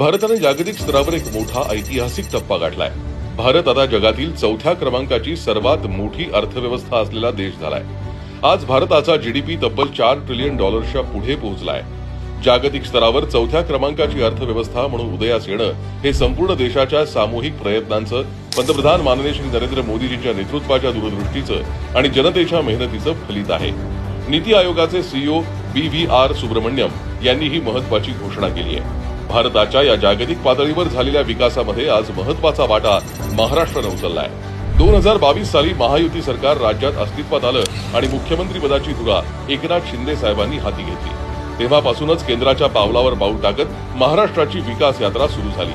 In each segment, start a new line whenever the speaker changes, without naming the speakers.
भारताने जागतिक स्तरावर एक मोठा ऐतिहासिक टप्पा गाठलाय. भारत आता जगातील चौथ्या क्रमांकाची सर्वात मोठी अर्थव्यवस्था असलेला देश झालाय. आज भारताचा जीडीपी तब्बल चार ट्रिलियन डॉलर्सच्या पुढे पोहोचलाय. जागतिक स्तरावर चौथ्या क्रमांकाची अर्थव्यवस्था म्हणून उदयास येणं हे संपूर्ण देशाच्या सामूहिक प्रयत्नांचं पंतप्रधान माननीय श्री नरेंद्र मोदीजींच्या नेतृत्वाच्या दूरदृष्टीचं आणि जनतेच्या मेहनतीचं फलित आहे. नीती आयोगाचे CEO B V R Subrahmanyam यांनी ही महत्वाची घोषणा केली आहे. भारताच्या या जागतिक पातळीवर झालेल्या विकासामध्ये आज महत्त्वाचा वाटा महाराष्ट्रानं उचललाय. दोन हजार बावीस साली महायुती सरकार राज्यात अस्तित्वात आलं आणि मुख्यमंत्रीपदाची धुरा एकनाथ शिंदे साहेबांनी हाती घेतली. तेव्हापासूनच केंद्राच्या पावलावर पाऊल टाकत महाराष्ट्राची विकास यात्रा सुरू झाली.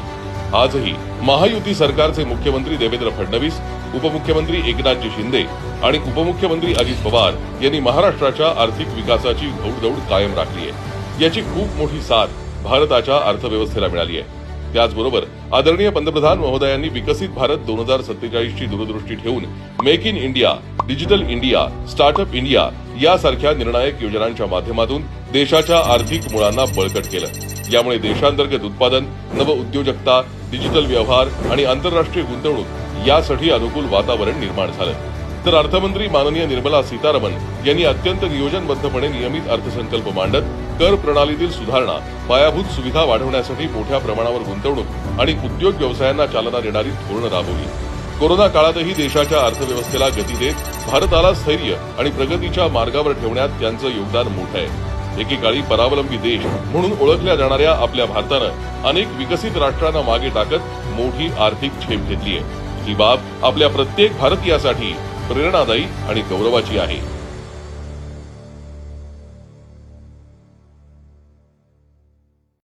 आजही महायुती सरकारचे मुख्यमंत्री देवेंद्र फडणवीस उपमुख्यमंत्री एकनाथजी शिंदे आणि उपमुख्यमंत्री अजित पवार यांनी महाराष्ट्राच्या आर्थिक विकासाची घौडदौड कायम राखली आहे. याची खूप मोठी साथ भारताच्या अर्थव्यवस्थेला मिळाली आहे. त्याचबरोबर आदरणीय पंतप्रधान महोदयांनी विकसित भारत दोन हजार सत्तेचाळीसची दूरदृष्टी ठेवून make in India digital India startup India यासारख्या निर्णायक योजनांच्या माध्यमातून देशाच्या आर्थिक मुळांना बळकट केलं. यामुळे देशांतर्गत उत्पादन नव उद्योजकता डिजिटल व्यवहार आणि आंतरराष्ट्रीय गुंतवणूक यासाठी अनुकूल वातावरण निर्माण झालं. तर अर्थमंत्री माननीय निर्मला सीतारामन यांनी अत्यंत नियोजनबद्धपणे नियमित अर्थसंकल्प मांडत कर प्रणालीतील सुधारणा पायाभूत सुविधा वाढवण्यासाठी मोठ्या प्रमाणावर गुंतवणूक आणि उद्योग व्यवसायांना चालना देणारी धोरणं राबवली. कोरोना काळातही देशाच्या अर्थव्यवस्थेला गती देत भारताला स्थैर्य आणि प्रगतीच्या मार्गावर ठेवण्यात त्यांचं योगदान मोठं आहे. एकेकाळी परावलंबी देश म्हणून ओळखल्या जाणाऱ्या आपल्या भारतानं अनेक विकसित राष्ट्रांना मागे टाकत मोठी आर्थिक झेप घेतली आहे ही बाब आपल्या प्रत्येक भारतीयासाठी प्रेरणादायी आणि गौरवाची आहे.